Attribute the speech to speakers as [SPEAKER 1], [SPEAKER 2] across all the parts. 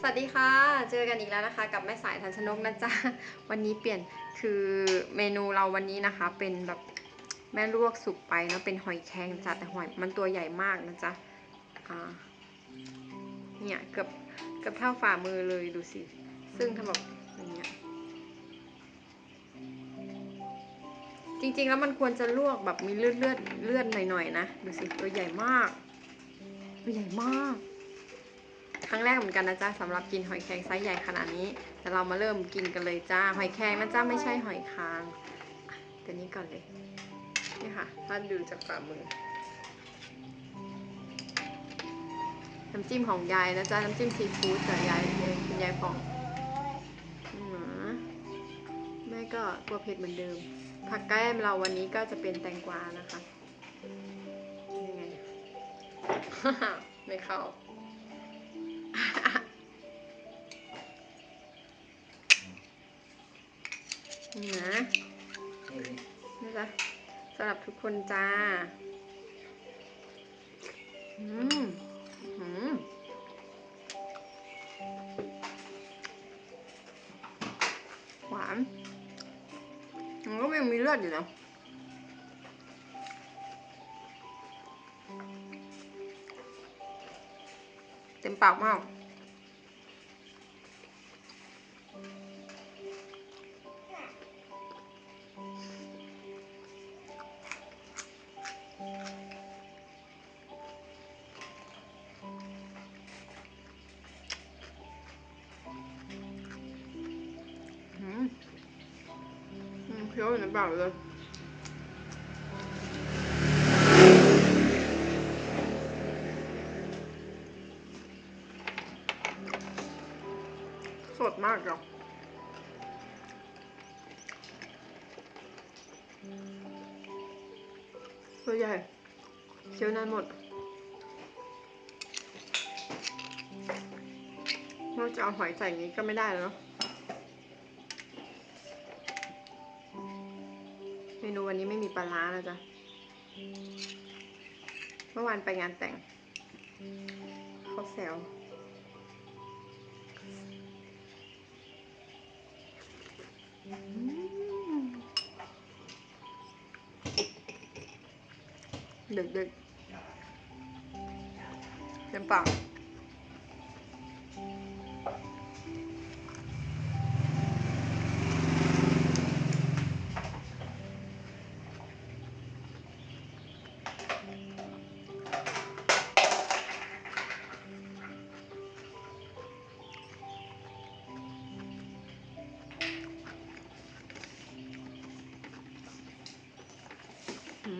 [SPEAKER 1] สวัสดีค่ะ เจอกันอีกแล้วนะคะ กับแม่สายทันชนกนะจ๊ะ วันนี้เปลี่ยนคือเมนูเราวันนี้นะคะ เป็นแบบแม่ลวกสุกไปเนาะเป็นหอยแครงจ้ะแต่หอยมันตัวใหญ่มากนะจ๊ะอ่าเนี่ยเกือบเกือบเท่าฝ่ามือเลยดูสิ ซึ่งถ้าแบบอย่างเงี้ยจริงๆแล้วมันควรจะลวกแบบมีเลือดเลือดเลือดหน่อยๆนะดูสิตัวใหญ่มากตัวใหญ่มาก ครั้งแรกเหมือนกันนะจ๊ะสำหรับกินหอยแครงไซส์ใหญ่ขนาดนี้ แต่เรามาเริ่มกินกันเลยจ้า หอยแครงนะจ๊ะไม่ใช่หอยคางอะตัวนี้ก่อนเลย นี่ค่ะถ้าดูจากฝ่ามือ น้ำจิ้มของยายนะจ๊ะน้ำจิ้มซีฟู้ดจากยายเองคุณยายผ่องอืมแม่ก็กลัวเผ็ดเหมือนเดิม ผักแก้มเราวันนี้ก็จะเป็นแตงกวานะคะยังไงไม่เข้า นี่นะนี่จ้ะสำหรับทุกคนจ้า อืมอืมหวานมันก็ยังมีเลือดอยู่นะเต็มปากมาก คี้ยวอยู่ในปากเลยสดมากจ้ะตัวใหญ่เคี้ยวนานหมดนอกจากเอาหอยใส่อย่างนี้ก็ไม่ได้แล้วเนาะ เมนูวันนี้ไม่มีปลาร้านะจ๊ะ เมื่อวานไปงานแต่งเขาแซวอืมดึกเต็มปาก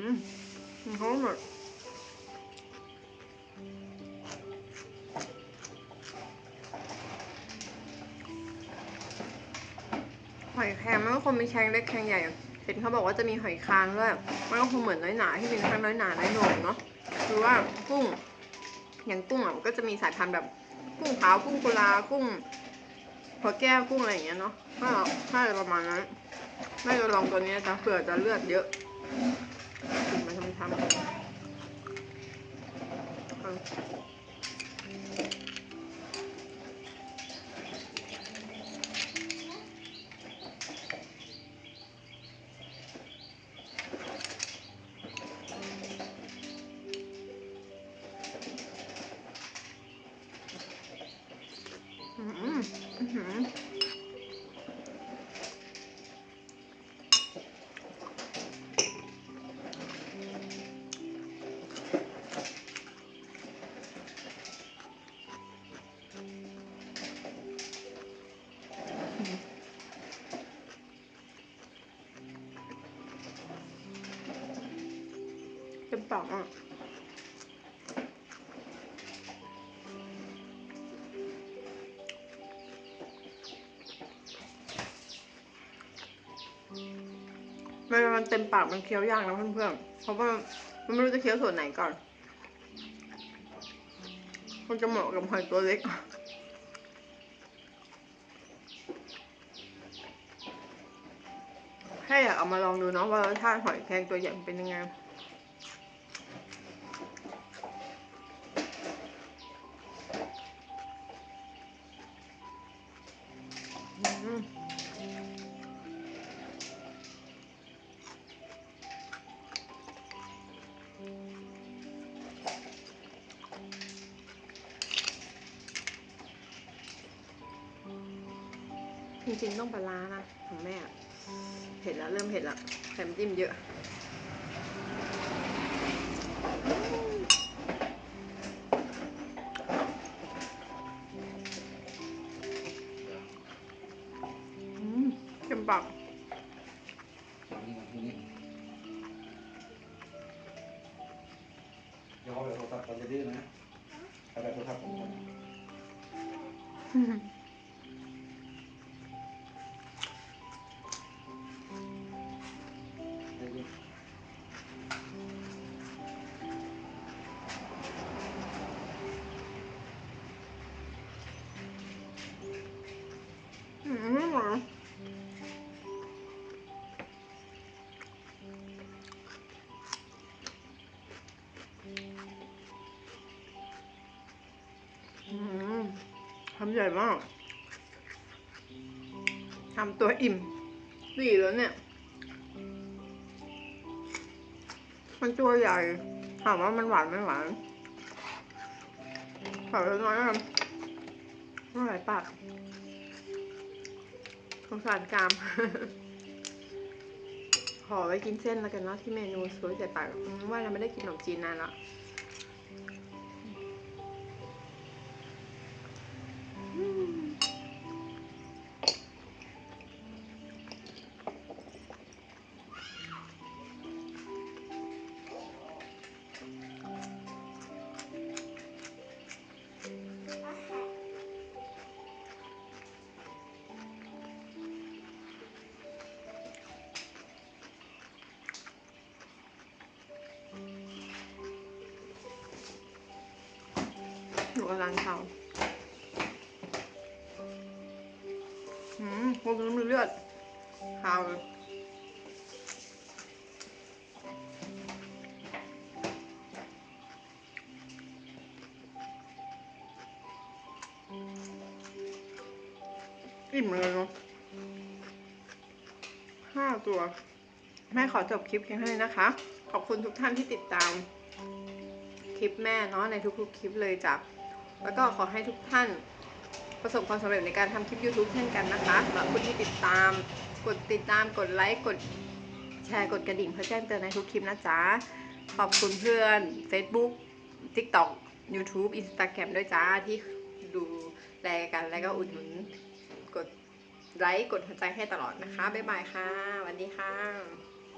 [SPEAKER 1] อืมหอมหมดหอยแครงมันก็คงมีแครงเล็กแครงใหญ่เห็นเขาบอกว่าจะมีหอยคางด้วยมันก็คงเหมือนน้อยหนาที่เป็นทั้งน้อยหนาน้อยหนงเนาะหรือว่ากุ้งอย่างกุ้งอะมันก็จะมีสายพันธุ์แบบกุ้งขาวกุ้งกุลากุ้งหัวแก้วกุ้งอะไรอย่างเงี้ยเนาะก็ถ้าประมาณนั้นไม่จะลองตัวนี้นะจ๊ะเผื่อจะเลือดเยอะ มาทำทำ เต็มปากอะมันมันเต็มปากมันเคี้ยวยากนะเพื่อนๆ เพราะว่ามันไม่รู้จะเคี้ยวส่วนไหนก่อน มันจะเหมาะกับหอยตัวเล็ก แค่อยากเอามาลองดูเนาะว่ารสชาติหอยแครงตัวใหญ่เป็นยังไง จริงๆต้องปลาร้านะของแม่เผ็ดแล้วเริ่มเผ็ดแล้วแถมจิ้มเยอะเค็มปาก
[SPEAKER 2] นี่มันที่นี่เดี๋ยวเอาไปโทรศัพท์ตอนจะดื้อนะเอาไปโทรศัพท์ผม
[SPEAKER 1] ทำใหญ่มากทำตัวอิ่มสี่แล้วเนี่ย มันตัวใหญ่ ถามว่ามันหวานไม่หวานขอเล็กน้อยนะไม่ไหวปากสงสารกาม ขอไว้กินเส้นแล้วกันเนาะที่เมนูสวยใส่ปากว่าเราไม่ได้กินขนมจีนนานละ หนูกำลังเผาอืมพวกนี้มีเลือดขาวเลยอิ่มเลยเนาะห้าตัว แม่ขอจบคลิปเพียงเท่านี้นะคะ ขอบคุณทุกท่านที่ติดตามคลิปแม่เนาะในทุกๆคลิปเลยจ้ะ แล้วก็ขอให้ทุกท่านประสบความสำเร็จในการทำคลิป YouTube เช่นกันนะคะสำหรับคนที่ติดตาม กดติดตาม กดไลค์ กดแชร์ กดกระดิ่งเพื่อแจ้งเตือนในทุกคลิปนะจ๊ะ ขอบคุณเพื่อน Facebook TikTok YouTube Instagram ด้วยจ้าที่ดูแลกันแล้วก็อุดหนุน กดไลค์ กดหัวใจให้ตลอดนะคะ บ๊ายบายค่ะสวัสดีค่ะ